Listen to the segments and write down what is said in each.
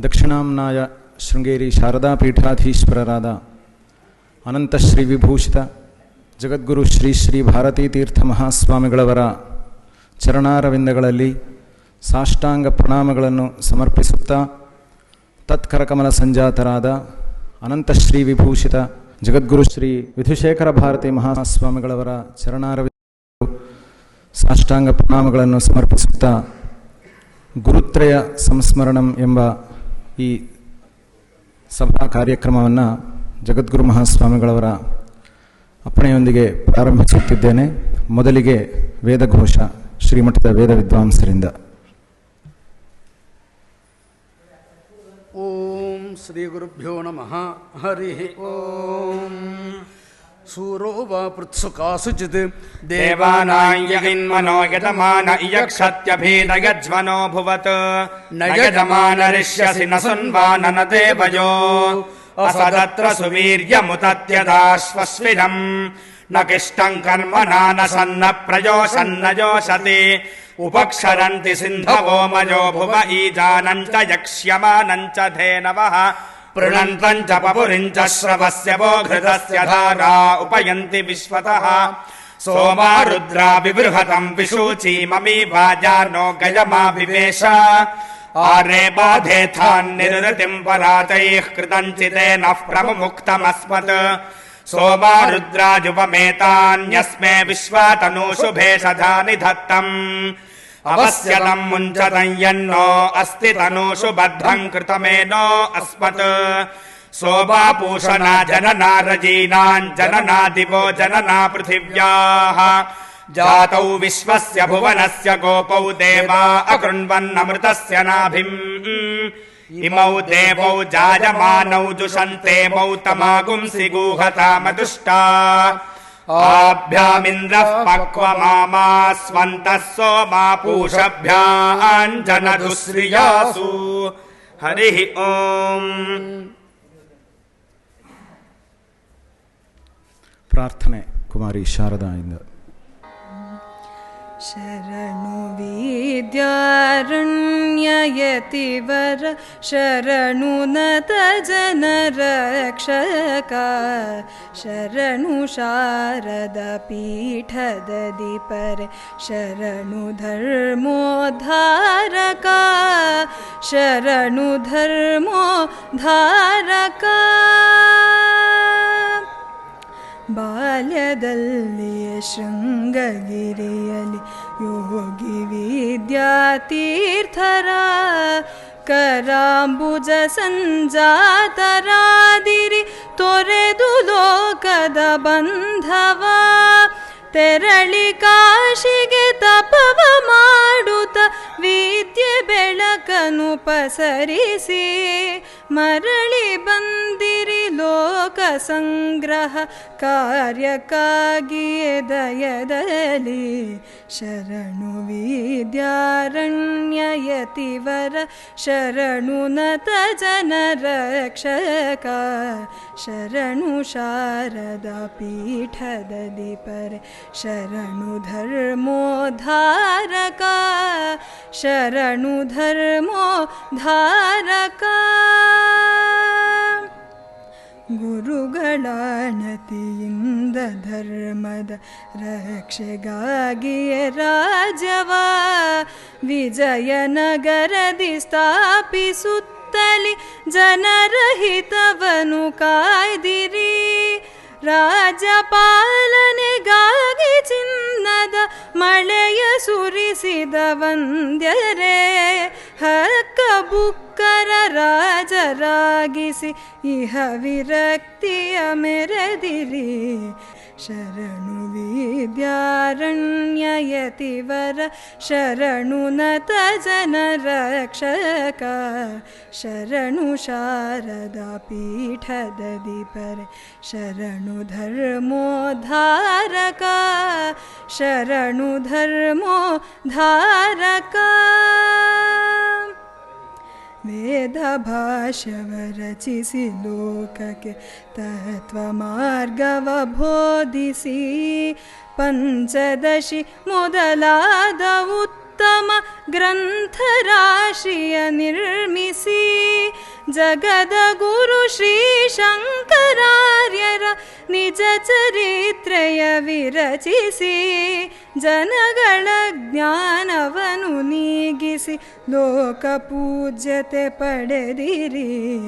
ದಕ್ಷಿಣಾಂನಾಯ ಶೃಂಗೇರಿ ಶಾರದಾ ಪೀಠಾಧೀಶ್ವರರಾದ ಅನಂತ ಶ್ರೀ ವಿಭೂಷಿತ ಜಗದ್ಗುರು ಶ್ರೀ ಶ್ರೀ ಭಾರತೀ ತೀರ್ಥ ಮಹಾಸ್ವಾಮಿಗಳವರ ಚರಣಾರವಿಂದಗಳಲ್ಲಿ ಸಾಷ್ಟಾಂಗ ಪ್ರಣಾಮಗಳನ್ನು ಸಮರ್ಪಿಸುತ್ತಾ ತತ್ಕರಕಮಲ ಸಂಜಾತರಾದ ಅನಂತ ಶ್ರೀ ವಿಭೂಷಿತ ಜಗದ್ಗುರು ಶ್ರೀ ವಿಧುಶೇಖರ ಭಾರತಿ ಮಹಾಸ್ವಾಮಿಗಳವರ ಚರಣಾರವಿ ಸಾಷ್ಟಾಂಗ ಪ್ರಣಾಮಗಳನ್ನು ಸಮರ್ಪಿಸುತ್ತಾ ಗುರುತ್ರಯ ಸಂಸ್ಮರಣಂ ಎಂಬ ಈ ಸಭಾ ಕಾರ್ಯಕ್ರಮವನ್ನು ಜಗದ್ಗುರು ಮಹಾಸ್ವಾಮಿಗಳವರ ಅಪ್ಪಣೆಯೊಂದಿಗೆ ಪ್ರಾರಂಭಿಸುತ್ತಿದ್ದೇನೆ. ಮೊದಲಿಗೆ ವೇದಘೋಷ, ಶ್ರೀಮಠದ ವೇದ ವಿದ್ವಾಂಸರಿಂದ. ಓಂ ಶ್ರೀ ಗುರುಭ್ಯೋ ನಮಃ. ಹರಿ ಓಂ. सूरो वा पृत्सुकासुचित् देवानाय्यन्मनो यतमान इयक्षत्यभिनयज्वनो भुवत् न यजमानरिष्यसि न सुन्वाननते भयो असदत्र सुवीर्यमुतत्यदाश्वस्विनम् न किष्टम् कर्म नानसन्न प्रयोसन्न योषति उपक्षरन्ति सिन्धवोमयो भुव ईजानम् च यक्ष्यमानम् च धेनवः पृणन्तम् च पपुरिम् च श्रवस्य वो घृतस्य धारा उपयन्ति विश्वतः। सोमा रुद्रा विबृहतम् विशूचीममी वाजानो गजमाभिवेश आरे बाधेथान्निरृतिम् परातैः कृतञ्चितेनः प्रमुक्तमस्मत् सोमा रुद्राजुपमेतान्यस्मे विश्वातनूषु भेषधानि धत्तम् అవస్యతం ముంచతం యన్నో అస్తి తనూషు బద్ధం కృతమేనో అస్మత్ శోభాభూషణా జననా రజీనాంజననా దివో జననా పృథివ్యా జాతౌ విశ్వస్య భువనస్య గోపౌ దేవా అకృణ్వన్నమృతస్య నాభిం ఇమౌ దేవౌ జాయమానౌ జుషంతేమౌ తమాగుంసి గూహతామదుష్టా आभ्यामिन्द्रः पक्वमामा स्वन्तः सोमापूषभ्याञ्जनदुश्रियासु हरिः ओम् ಪ್ರಾರ್ಥನೆ ಕುಮಾರಿ ಶಾರದಾಯಿಂದ शरणु विद्यारण्ययतिवर शरणु नत जनरक्षका शरणु शारदपीठदधिपर शरणु धर्मोद्धारका शरणु धर्मोद्धारका ಬಾಲ್ಯದಲ್ಲಿಯ ಶೃಂಗಗಿರಿಯಲಿ ಯೋಗಿ ವಿದ್ಯಾತೀರ್ಥರ ಕರಾಂಬುಜ ಸಂಜಾತರಾದಿರಿ ತೊರೆದು ಲೋಕದ ಬಂಧವ ತೆರಳಿ ಕಾಶಿಗೆ ತಪವ ಮಾಡುತ್ತ ವಿದ್ಯೆ ಬೆಳಕನು ಪಸರಿಸಿ ಮರಳಿ ಬಂದಿರಿ ಲೋಕ ಸಂಗ್ರಹ ಕಾರ್ಯಕ್ಕಾಗಿಯೇ ದಯದಲ್ಲಿ ಶರಣು ವಿದ್ಯಾರಣ್ಯಯತಿವರ ಶರಣು ನತ ಜನರಕ್ಷಕ ಶರಣು ಶಾರದಾ ಪೀಠದಲ್ಲಿ ಪರೆ ಶರಣು ಧರ್ಮೋದ್ಧಾರಕ ಶರಣು ಧರ್ಮೋದ್ಧಾರಕ ಗುರುಗಳಾಣತಿಯಿಂದ ಧರ್ಮದ ರಕ್ಷೆಗಾಗಿಯೇ ರಾಜವ ವಿಜಯನಗರದಿ ಸ್ಥಾಪಿಸುತ್ತಲಿ ಜನರಹಿತವನು ಕಾಯ್ದಿರಿ ರಾಜಪಾಲನೆಗಾಗಿ ಚಿನ್ನದ ಮಳೆಯ ಸುರಿಸಿದ ವಂದ್ಯರೇ ಹಕ್ಕ ಬುಕ್ಕರ ರಾಜರಾಗಿಸಿ ಇಹ ವಿರಕ್ತಿಯ ಮೆರೆದಿರಿ ಶರಣು ವಿದ್ಯಾರಣ್ಯಯತಿವರ ಶರಣು ನತ ಜನರಕ್ಷಕ ಶರಣು ಶಾರದಾ ಪೀಠದದಿ ಪರೆ ಶರಣು ಧರ್ಮೋದ್ಧಾರಕ ಶರಣು ಧರ್ಮೋದ್ಧಾರಕ वेदभाषवरचिसि लोकके तत्त्वमार्गवबोधिसि पञ्चदशी मोदलाद उत्तमग्रन्थराशि निर्मिसि जगदगुरु श्रीशङ्करार्यर निजचरित्रय विरचिसि ನಿರ್ಮಿಸಿ ಜಗದ ಗುರು ಶ್ರೀ ಶಂಕರಾರ್ಯರ ನಿಜ ಚರಿತ್ರೆಯ ವಿರಚಿಸಿ ಜನಗಳ ಜ್ಞಾನವನು ನೀಗಿಸಿ ಲೋಕ ಪೂಜ್ಯತೆ ಪಡೆದಿರಿ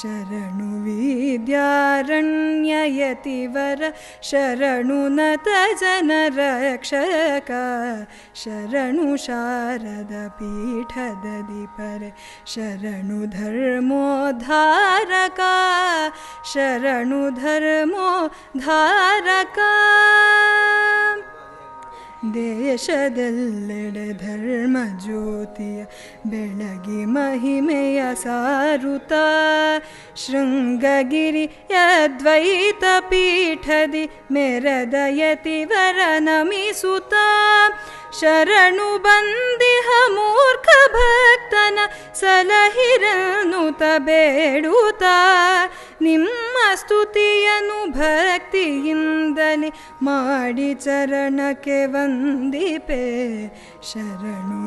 ಶರಣು ವಿದ್ಯಾರಣ್ಯಯತಿವರ ಶರಣು ನತ ಜನ ರಕ್ಷಕ ಶರಣು ಶಾರದ ಪೀಠದ ದೀಪರೆ ಶರಣು ಧರ್ಮೋದ್ಧಾರಕ ಶರಣು ಧರ್ಮೋದ್ಧಾರಕ ದೇಶದೆಲ್ಲೆಡೆ ಧರ್ಮ ಜ್ಯೋತಿಯ ಬೆಳಗಿ ಮಹಿಮೆಯ ಸಾರುತ್ತ ಶೃಂಗಗಿರಿ ಯದ್ವೈತ ಪೀಠದಿ ಮೆರದ ಯತಿವರ ನಮಿಸುತ್ತ ಶರಣು ಬಂದಿಹ ಮೂರ್ಖ ಭಕ್ತನ ಸಲಹಿರನುತ ಬೇಡುತ್ತ ನಿಮ್ಮ ಸ್ತುತಿಯನು ಭಕ್ತಿಯಿಂದಲೇ ಮಾಡಿ ಚರಣಕ್ಕೆ ವಂದಿಪೆ ಶರಣು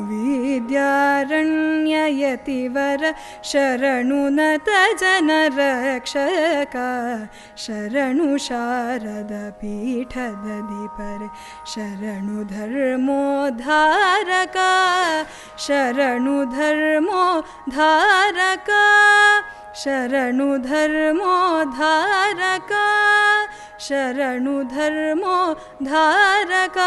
ವಿದ್ಯಾರಣ್ಯಯತಿವರ ಶರಣು ನತ ಜನ ರಕ್ಷಕ ಶರಣು ಶಾರದ ಪೀಠದ ದೀಪರೆ ಶರಣು ಧರ್ಮೋದ್ಧಾರಕ ಶರಣು शरणुधर्मो धारक शरणुधर्मो धारक